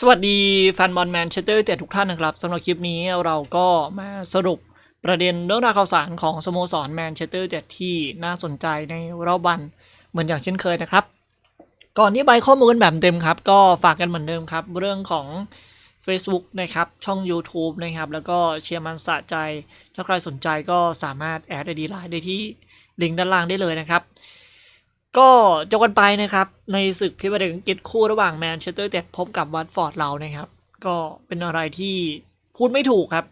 สวัสดีแฟนบอลแมนเชสเตอร์เต็ทุกท่านนะครับสำหรับคลิปนี้เราก็มาสรุปประเด็นเรื่องราวข่าวสารของสโมสรแมนเชสเตอร์เต็ที่น่าสนใจในรอบวันเหมือนอย่างเช่นเคยนะครับ ก่อนที่ไปข้อมูลแบบเต็มครับ ก็ฝากกันเหมือนเดิมครับ เรื่องของ Facebook นะครับ ช่อง YouTube นะครับ แล้วก็เชียร์มันสะใจ ถ้าใครสนใจก็สามารถแอดไอดีไลน์ได้ที่ลิงก์ด้านล่างได้เลยนะครับ ก็จบกันไปนะครับ ในศึกพรีเมียร์ลีกอังกฤษคู่ระหว่างแมนเชสเตอร์เต็ดพบกับวัตฟอร์ดเรานะครับ ก็เป็นอะไรที่พูดไม่ถูกครับ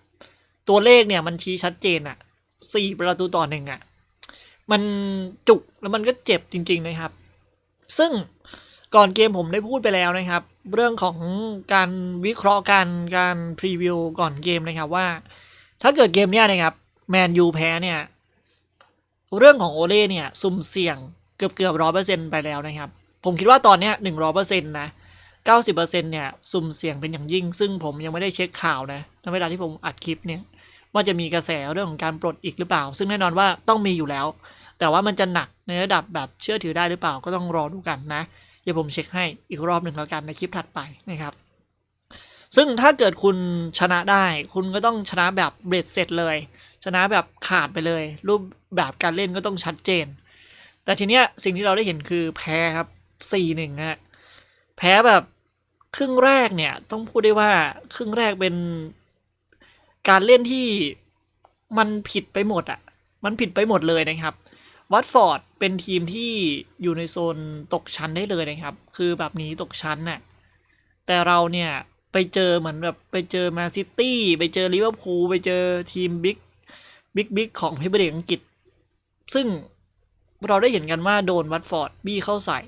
ตัวเลขเนี่ยมันชี้ชัดเจนอะสี่ประตูต่อหนึ่งอะมันจุกแล้วมันก็เจ็บจริง ๆนะครับ ซึ่งก่อนเกมผมได้พูดไปแล้วนะครับ เรื่องของการวิเคราะห์การการพรีวิวก่อนเกมนะครับว่า ถ้าเกิดเกมเนี้ยนะครับแมนยูแพ้เนี่ย เรื่องของโอเล่เนี่ย สุ่มเสี่ยง กือบเกือบร้อยเปอร์เซ็นไปแล้วนะครับ ผมคิดว่าตอนนี้หนึ่งร้อยเปอร์เซ็นต์นะเก้าสิบเปอร์เซ็นเนี่ย สุ่มเสี่ยงเป็นอย่างยิ่ง ซึ่งผมยังไม่ได้เช็คข่าวนะในเวลาที่ผมอัดคลิปเนี่ยว่าจะมีกระแสเรื่องของการปลดอีกหรือเปล่า ซึ่งแน่นอนว่าต้องมีอยู่แล้ว แต่ว่ามันจะหนักในระดับแบบเชื่อถือได้หรือเปล่าก็ต้องรอดูกันนะเดี๋ยวผมเช็คให้อีกรอบหนึ่งแล้วกันในคลิปถัดไปนะครับ ซึ่งถ้าเกิดคุณชนะได้ คุณก็ต้องชนะแบบเบรดเสร็จเลย ชนะแบบขาดไปเลย รูปแบบการเล่นก็ต้องชัดเจน แต่ทีเนี้ยสิ่งที่เราได้เห็นคือแพ้ครับสี่หนึ่งฮะแพ้แบบครึ่งแรกเนี่ยต้องพูดได้ว่าครึ่งแรกเป็นการเล่นที่มันผิดไปหมดอะ่ะมันผิดไปหมดเลยนะครับวัตฟอร์ดเป็นทีมที่อยู่ในโซนตกชั้นได้เลยนะครับ คือแบบนี้ตกชั้นน่ะแต่เราเนี่ยไปเจอเหมือนแบบไปเจอมาซิตี้ไปเจอลิเวอร์พูลไปเจอทีมบิ๊กบิ๊กบิ๊กของพรีเมียร์ลีกอังกฤษ ซึ่ง เราได้เห็นกันว่าโดนวัตฟอร์ดบี้เข้าใส่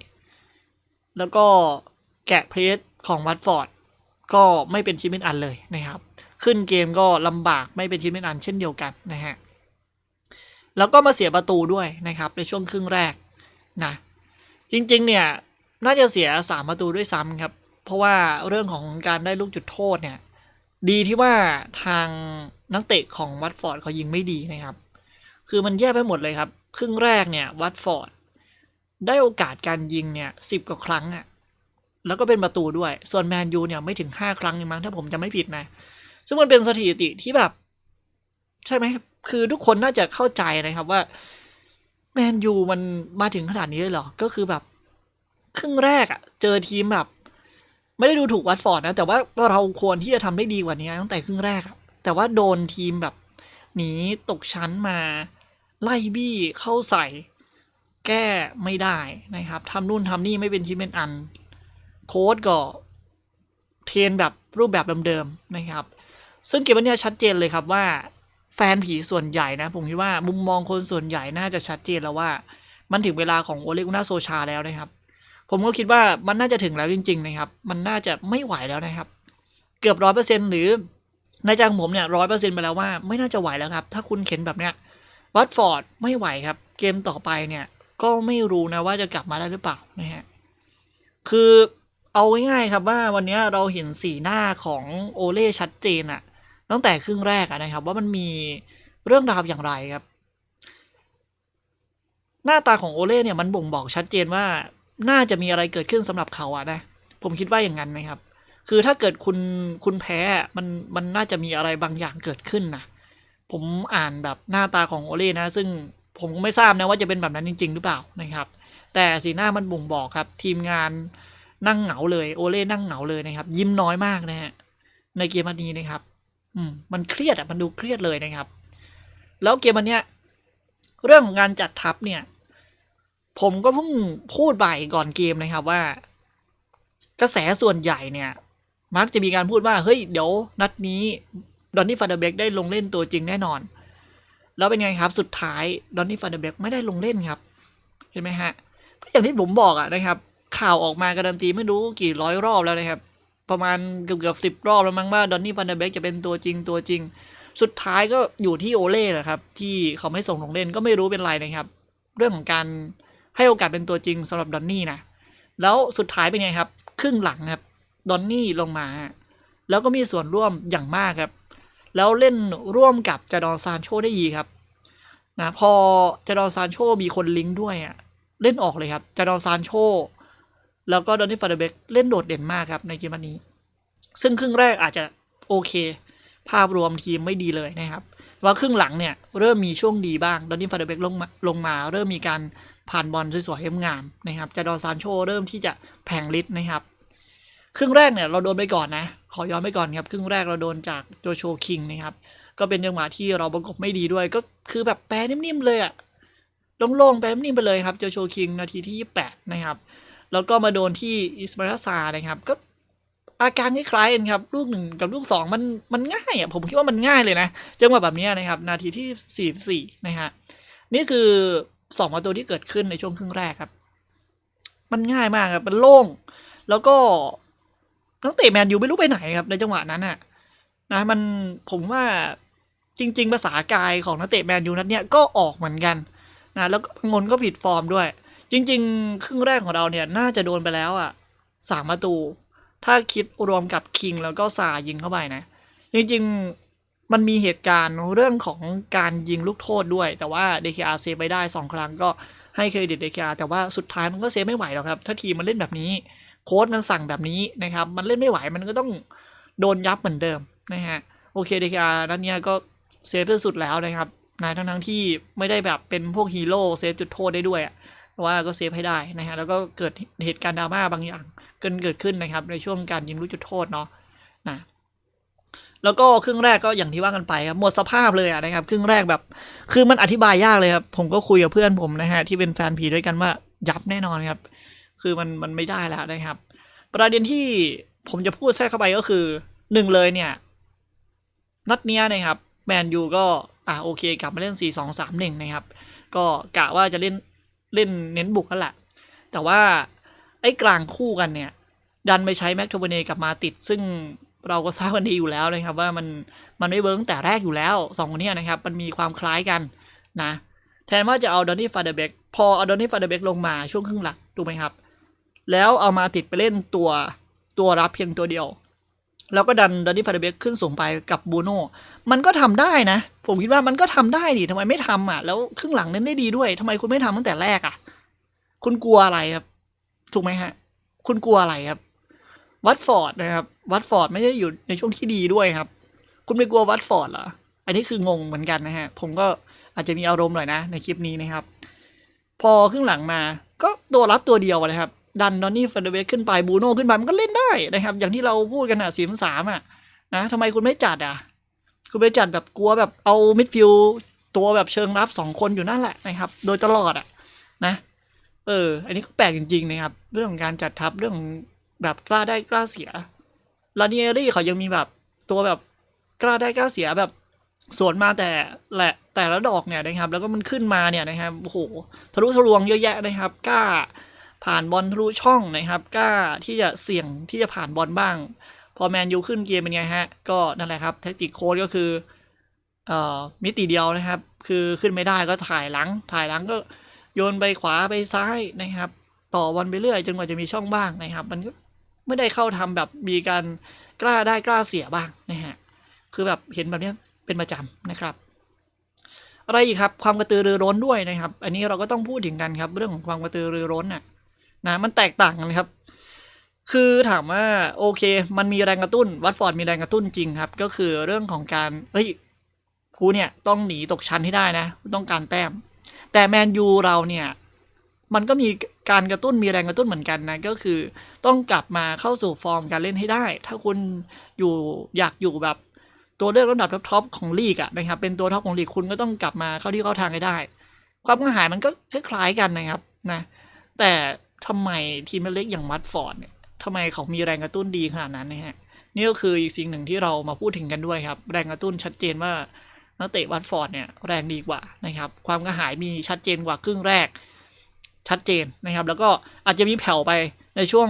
แล้วก็แกะเพลสของวัตฟอร์ดก็ไม่เป็นชิ้นเป็นอันเลยนะครับ ขึ้นเกมก็ลำบากไม่เป็นชิ้นเป็นอันเช่นเดียวกันนะฮะแล้วก็มาเสียประตูด้วยนะครับ ในช่วงครึ่งแรกนะจริงๆเนี่ยน่าจะเสียสามประตูด้วยซ้ำครับ เพราะว่าเรื่องของการได้ลูกจุดโทษเนี่ย ดีที่ว่าทางนักเตะของวัตฟอร์ดเขายิงไม่ดีนะครับ คือมันแย่ไปหมดเลยครับ ครึ่งแรกเนี่ยวัตฟอร์ดได้โอกาสการยิงเนี่ยสิบกว่าครั้งอะ่ะแล้วก็เป็นประตูด้วย ส่วนแมนยูเนี่ยไม่ถึงห้าครั้งมั้งถ้าผมจะไม่ผิดนะ ซึ่งมันเป็นสถิติที่แบบ ใช่ไหม คือทุกคนน่าจะเข้าใจนะครับว่าแมนยูมันมาถึงขนาดนี้เลยเหรอ ก็คือแบบ ครึ่งแรกอะเจอทีมแบบ ไม่ได้ดูถูกวัตฟอร์ดนะ แต่ว่าเราควรที่จะทำได้ดีกว่านี้ตั้งแต่ครึ่งแรกแต่ว่าโดนทีมแบบหนีตกชั้นมา ไล่บี้เข้าใส่ แก้ไม่ได้นะครับทำนู่นทำนี่ไม่เป็นชิ้นเป็นอัน โค้ดก็เทรนแบบรูปแบบเดิมๆนะครับ ซึ่งเกมวันนี้ชัดเจนเลยครับว่าแฟนผีส่วนใหญ่นะ ผมคิดว่ามุมมองคนส่วนใหญ่น่าจะชัดเจนแล้วว่า มันถึงเวลาของโอเลกุน่าโซชาแล้วนะครับ ผมก็คิดว่ามันน่าจะถึงแล้วจริง ๆ นะครับ มันน่าจะไม่ไหวแล้วนะครับ เกือบร้อยเปอร์เซ็นหรือในใจของผมเนี่ยร้อยเปอร์เซ็นไปแล้วว่าไม่น่าจะไหวแล้วครับ ถ้าคุณเข็นแบบเนี้ย วัตฟอร์ดไม่ไหวครับ เกมต่อไปเนี่ยก็ไม่รู้นะว่าจะกลับมาได้หรือเปล่านะฮะคือเอาง่ายๆครับว่าวันนี้เราเห็นสีหน้าของโอเล่ชัดเจนอะตั้งแต่ครึ่งแรกะนะครับ ว่ามันมีเรื่องราวอย่างไรครับ หน้าตาของโอเล่เนี่ยมันบ่งบอกชัดเจนว่าน่าจะมีอะไรเกิดขึ้นสำหรับเขาอะนะ ผมคิดว่าอย่างนั้นนะครับ คือถ้าเกิดคุณคุณแพ้มันมันน่าจะมีอะไรบางอย่างเกิดขึ้นนะ ผมอ่านแบบหน้าตาของโอเล่นะ ซึ่งผมก็ไม่ทราบนะว่าจะเป็นแบบนั้นจริง ๆ หรือเปล่านะครับ แต่สีหน้ามันบ่งบอกครับ ทีมงานนั่งเหงาเลยโอเล่นั่งเหงาเลยนะครับ ยิ้มน้อยมากนะฮะในเกมันนี้นะครับ อืมมันเครียดอะมันดูเครียดเลยนะครับ แล้วเกมวันเนี้ยเรื่องของการจัดทัพเนี่ย ผมก็เพิ่งพูดไปก่อนเกมนะครับว่า กระแสส่วนใหญ่เนี่ย มักจะมีการพูดว่า เฮ้ย เดี๋ยวนัดนี้ ดอนนี่ฟาเดเบกได้ลงเล่นตัวจริงแน่นอน แล้วเป็นไงครับ สุดท้ายดอนนี่ฟาเดเบกไม่ได้ลงเล่นครับ เห็นไหมฮะก็อย่างที่ผมบอกอะนะครับ ข่าวออกมาการันตีไม่รู้กี่ร้อยรอบแล้วนะครับ ประมาณเกือบเกือบสิบรอบแล้วมั้งว่าดอนนี่ฟาเดเบกจะเป็นตัวจริงตัวจริง สุดท้ายก็อยู่ที่โอเล่นะครับ ที่เขาไม่ส่งลงเล่นก็ไม่รู้เป็นไรนะครับ เรื่องของการให้โอกาสเป็นตัวจริงสำหรับดอนนี่นะแล้วสุดท้ายเป็นไงครับ ครึ่งหลังครับดอนนี่ลงมา แล้วก็มีส่วนร่วมอย่างมากครับ แล้วเล่นร่วมกับจาดอนซานโชได้ดีครับนะพอจาดอนซานโชมีคนลิงก์ด้วยอะเล่นออกเลยครับจาดอนซานโชแล้วก็ดอนนี่ฟาเดเบกเล่นโดดเด่นมากครับในเกมนี้ ซึ่งครึ่งแรกอาจจะโอเค ภาพรวมทีมไม่ดีเลยนะครับว่าครึ่งหลังเนี่ยเริ่มมีช่วงดีบ้างดอนนี่ฟาเดเบกลงมาลงมา เริ่มมีการผ่านบอลสวยๆงามนะครับจาดอนซานโชเริ่มที่จะแผงฤทธิ์นะครับ ครึ่งแรกเนี่ยเราโดนไปก่อนนะ ขอย้อนไปก่อนครับครึ่งแรกเราโดนจากโจโชคิงนะครับก็เป็นจังหวะที่เราประกบไม่ดีด้วย ก็คือแบบแปรนิ่มๆเลยอะโล่งๆแปรนิ่มไปเลยครับโจโชคิงนาทีที่28นะครับแล้วก็มาโดนที่อิสมาราซานะครับ ก็อาการคล้ายๆกันครับ ลูกหนึ่งกับลูกสองมันมันง่ายอะผมคิดว่ามันง่ายเลยนะจังหวะแบบนี้นะครับ นาทีที่44นะฮะนี่คือสองประตูที่เกิดขึ้นในช่วงครึ่งแรกครับ มันง่ายมากครับ มันโล่ง แล้วก็ นักเตะแมนยูไม่รู้ไปไหนครับ ในจังหวะนั้นน่ะนะมันผมว่าจริง ๆ ภาษากายของนักเตะแมนยูนัดเนี้ยก็ออกเหมือนกันนะแล้วก็งนก็ผิดฟอร์มด้วย จริง ๆ ครึ่งแรกของเราเนี่ยน่าจะโดนไปแล้วอะสามประตู ถ้าคิดรวมกับคิงแล้วก็ซายิงเข้าไปนะ จริง ๆ มันมีเหตุการณ์เรื่องของการยิงลูกโทษด้วย แต่ว่าเดคอาเซฟไปได้สองครั้งก็ให้เครดิตเดคอาแต่ว่าสุดท้ายมันก็เซฟไม่ไหวหรอกครับ ถ้าทีมมันเล่นแบบนี้ โค้ชมันสั่งแบบนี้นะครับ มันเล่นไม่ไหวมันก็ต้องโดนยับเหมือนเดิมนะฮะโอเคเดคาด้านเนี้ยก็เซฟที่สุดแล้วนะครับนายทั้งทั้งที่ไม่ได้แบบเป็นพวกฮีโร่เซฟจุดโทษได้ด้วยอะแต่ว่าก็เซฟให้ได้นะฮะแล้วก็เกิดเหตุการณ์ดราม่าบางอย่างเกิดเกิดขึ้นนะครับ ในช่วงการยิงลูกจุดโทษเนาะนะแล้วก็ครึ่งแรกก็อย่างที่ว่ากันไปครับหมดสภาพเลยอะนะครับครึ่งแรกแบบคือมันอธิบายยากเลยครับผมก็คุยกับเพื่อนผมนะฮะที่เป็นแฟนผีด้วยกันว่ายับแน่นอนครับ คือมันมันไม่ได้แล้วนะครับ ประเด็นที่ผมจะพูดแทรกเข้าไปก็คือหนึ่งเลยเนี่ย นัดเนี้ยนะครับแมนยูก็อ่าโอเคกลับมาเล่น 4 2 3 1 นะครับ ก็กะว่าจะเล่นเล่นเน้นบุกนั่นแหละ แต่ว่าไอ้กลางคู่กันเนี่ย ดันไปใช้แม็กโทเบเนกับมาติด ซึ่งเราก็ทราบกันดีอยู่แล้วนะครับ ว่ามันมันไม่เวิร์กแต่แรกอยู่แล้วสองคนนี้นะครับ มันมีความคล้ายกันนะ แทนว่าจะเอาดอนนี่ฟาเดเบกพอเอาดอนนี่ฟาเดเบกลงมาช่วงครึ่งหลังถูกไหมครับ แล้วเอามาติดไปเล่นตัวตัวรับเพียงตัวเดียว แล้วก็ดันดอนนี่ฟาเดเบกขึ้นสูงไปกับบูโน่มันก็ทำได้นะ ผมคิดว่ามันก็ทำได้ดิทำไมไม่ทำอะ แล้วครึ่งหลังเน้นได้ดีด้วยทำไมคุณไม่ทำตั้งแต่แรกอะ คุณกลัวอะไรครับถูกไหมฮะ คุณกลัวอะไรครับ วัตฟอร์ดนะครับ วัตฟอร์ดไม่ได้อยู่ในช่วงที่ดีด้วยครับ คุณไม่กลัววัตฟอร์ดเหรออันนี้คืองงเหมือนกันนะฮะ ผมก็อาจจะมีอารมณ์หน่อยนะในคลิปนี้นะครับ พอครึ่งหลังมาก็ตัวรับตัวเดียวนะครับ ดันดอนนี่ฟันเดเวกขึ้นไปบูโน่ขึ้นไปมันก็เล่นได้นะครับ อย่างที่เราพูดกันอะสีสามอะนะทำไมคุณไม่จัดอะคุณไปจัดแบบกลัวแบบเอามิดฟิลด์ตัวแบบเชิงรับสองคนอยู่นั่นแหละนะครับ โดยตลอดอะนะเออ อันนี้ก็แปลกจริงๆนะครับ เรื่องของการจัดทัพเรื่องของแบบกล้าได้กล้าเสียลาเนียรี่เขายังมีแบบตัวแบบกล้าได้กล้าเสียแบบสวนมาแต่แหละแต่ละดอกเนี่ยนะครับ แล้วก็มันขึ้นมาเนี่ยนะครับโอ้โหทะลุทะลวงเยอะแยะนะครับกล้า ผ่านบอลทะลุช่องนะครับกล้าที่จะเสี่ยงที่จะผ่านบอลบ้าง พอแมนยูขึ้นเกมเป็นไงฮะ ก็นั่นแหละครับแท็กติกโค้ดก็คือเอ่อมิติเดียวนะครับ คือขึ้นไม่ได้ก็ถ่ายหลัง ถ่ายหลังก็โยนไปขวาไปซ้ายนะครับ ต่อบอลไปเรื่อยจนกว่าจะมีช่องบ้างนะครับ มันก็ไม่ได้เข้าทำแบบมีการกล้าได้กล้าเสียบ้างนะฮะคือแบบเห็นแบบนี้เป็นประจำนะครับอะไรอีกครับความกระตือรือร้นด้วยนะครับ อันนี้เราก็ต้องพูดถึงกันครับ เรื่องของความกระตือรือร้นน่ะ นะมันแตกต่างกันครับ คือถามว่าโอเค มันมีแรงกระตุ้น วัตฟอร์ดมีแรงกระตุ้นจริงครับ ก็คือเรื่องของการเฮ้ยกูเนี่ยต้องหนีตกชั้นให้ได้นะต้องการแต้ม แต่แมนยูเราเนี่ยมันก็มีการกระตุ้นมีแรงกระตุ้นเหมือนกันนะก็คือต้องกลับมาเข้าสู่ฟอร์มการเล่นให้ได้ ถ้าคุณอยู่อยากอยู่แบบตัวเลือกลำดับท็อปๆของลีกอะนะครับเป็นตัวท็อปของลีกคุณก็ต้องกลับมาเข้าที่เข้าทางให้ได้ ความกระหายมันก็คล้ายๆกันนะครับนะแต่ ทำไมทีมเล็กอย่างวัตฟอร์ดเนี่ยทำไมเขามีแรงกระตุ้นดีขนาดนั้นนะฮะนี่ก็คืออีกสิ่งหนึ่งที่เรามาพูดถึงกันด้วยครับ แรงกระตุ้นชัดเจนว่านักเตะวัตฟอร์ดเนี่ยแรงดีกว่านะครับ ความกระหายมีชัดเจนกว่าครึ่งแรก ชัดเจนนะครับ แล้วก็อาจจะมีแผ่วไปในช่วง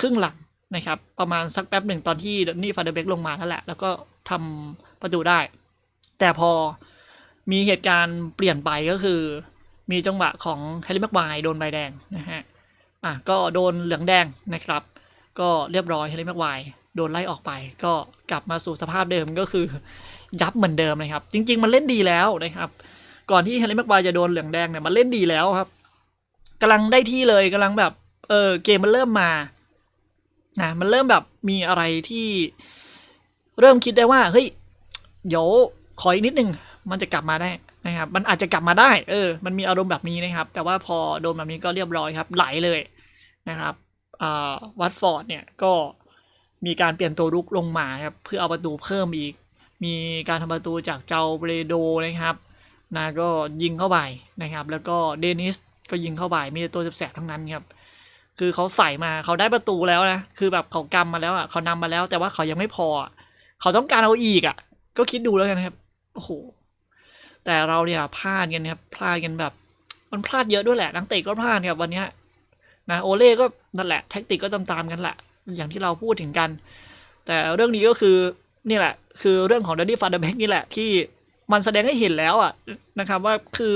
ครึ่งหลังนะครับ ประมาณสักแป๊บหนึ่งตอนที่นี่ฟาเดเบกลงมานั่นแหละ แล้วก็ทำประตูได้ แต่พอมีเหตุการณ์เปลี่ยนไปก็คือ มีจังหวะของแฮร์รี่แม็กไวโดนใบแดงนะฮะอะก็โดนเหลืองแดงนะครับ ก็เรียบร้อยแฮร์รี่แม็กไวโดนไล่ออกไป ก็กลับมาสู่สภาพเดิมก็คือยับเหมือนเดิมนะครับ จริง ๆ มันเล่นดีแล้วนะครับ ก่อนที่แฮร์รี่แม็กไวจะโดนเหลืองแดงเนี่ยมันเล่นดีแล้วครับกำลังได้ที่เลยกำลังแบบเออเกมมันเริ่มมานะมันเริ่มแบบมีอะไรที่เริ่มคิดได้ว่าเฮ้ยเดี๋ยวขออีกนิดนึงมันจะกลับมาได้ นะครับมันอาจจะกลับมาได้ เออ มันมีอารมณ์แบบนี้นะครับ แต่ว่าพอโดนแบบนี้ก็เรียบร้อยครับ ไหลเลยนะครับวัตฟอร์ดเนี่ยก็มีการเปลี่ยนตัวรุกลงมาครับเพื่อเอาประตูเพิ่มอีก มีการทำประตูจากเจ้าเบรโดนะครับนะก็ยิงเข้าไปนะครับ แล้วก็เดนิสก็ยิงเข้าไปมีแต่ตัวแสบทั้งนั้นครับ คือเขาใส่มาเขาได้ประตูแล้วนะคือแบบเขากำมาแล้วอะเขานำมาแล้ว แต่ว่าเขายังไม่พอ เขาต้องการเอาอีกอะ ก็คิดดูแล้วกันะครับโอ้โห แต่เราเนี่ยพลาดกันครับพลาดกันแบบ มันพลาดเยอะด้วยแหละนักเตะก็พลาดครับวันเนี้ยนะโอเล่ก็นั่นแหละแท็กติกก็ตามๆกันแหละอย่างที่เราพูดถึงกัน แต่เรื่องนี้ก็คือนี่แหละ คือเรื่องของดอนนี่ฟาเดอร์แบงนี่แหละที่มันแสดงให้เห็นแล้วอะนะครับว่าคือ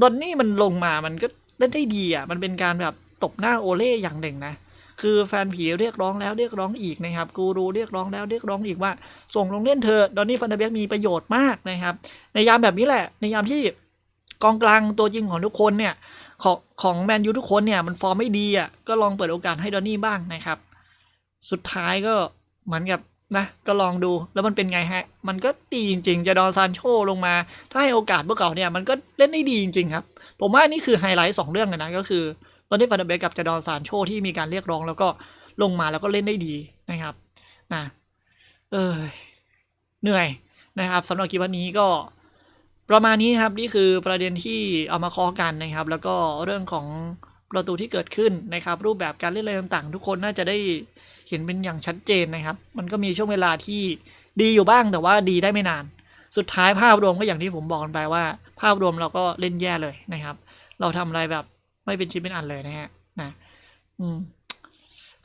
ดอนนี่มันลงมามันก็เล่นได้ดีอะมันเป็นการแบบตบหน้าโอเล่อย่างหนึ่งนะ คือแฟนผีเรียกร้องแล้วเรียกร้องอีกนะครับกูรูเรียกร้องแล้วเรียกร้องอีกว่า ส่งลงเล่นเธอดอนนี่ฟันเดเบกมีประโยชน์มากนะครับ ในยามแบบนี้แหละ ในยามที่กองกลางตัวจริงของทุกคนเนี่ยของของแมนยูทุกคนเนี่ยมันฟอร์มไม่ดีอะก็ลองเปิดโอกาสให้ดอนนี่บ้างนะครับ สุดท้ายก็เหมือนกับนะก็ลองดูแล้วมันเป็นไงฮะ มันก็ดีจริง ๆ จะดอนซานโชลงมา ถ้าให้โอกาสพวกเขาเนี่ยมันก็เล่นได้ดีจริง ๆ ครับ ผมว่านี่คือไฮไลท์สองเรื่องเลยนะก็คือ ตอนที่ฟันเดเบกกับจดอนซานโชที่มีการเรียกร้อง แล้วก็ลงมาแล้วก็เล่นได้ดีนะครับนะเออเหนื่อยนะครับสำหรับคลิปวันนี้ก็ประมาณนี้ครับนี่คือประเด็นที่เอามาคอกันนะครับ แล้วก็เรื่องของประตูที่เกิดขึ้นนะครับ รูปแบบการเล่นอะไรต่างๆ ทุกคนน่าจะได้เห็นเป็นอย่างชัดเจนนะครับ มันก็มีช่วงเวลาที่ดีอยู่บ้างแต่ว่าดีได้ไม่นาน สุดท้ายภาพรวมก็อย่างที่ผมบอกกันไปว่า ภาพรวมเราก็เล่นแย่เลยนะครับ เราทำอะไรแบบ ไม่เป็นชิ้นเป็นอันเลยนะฮะนะอืม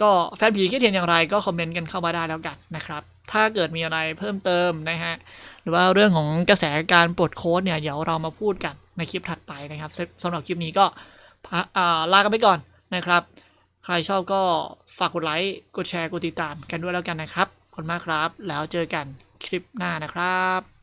ก็แฟนผีคิดเห็นอย่างไรก็คอมเมนต์กันเข้ามาได้แล้วกันนะครับ ถ้าเกิดมีอะไรเพิ่มเติมนะฮะ หรือว่าเรื่องของกระแสการปลดโค้ดเนี่ยเดี๋ยวเรามาพูดกันในคลิปถัดไปนะครับสำหรับคลิปนี้ก็ลากันไปก่อนนะครับ ใครชอบก็ฝากกดไลค์กดแชร์กดติดตามกันด้วยแล้วกันนะครับขอบคุณมากครับ แล้วเจอกันคลิปหน้านะครับ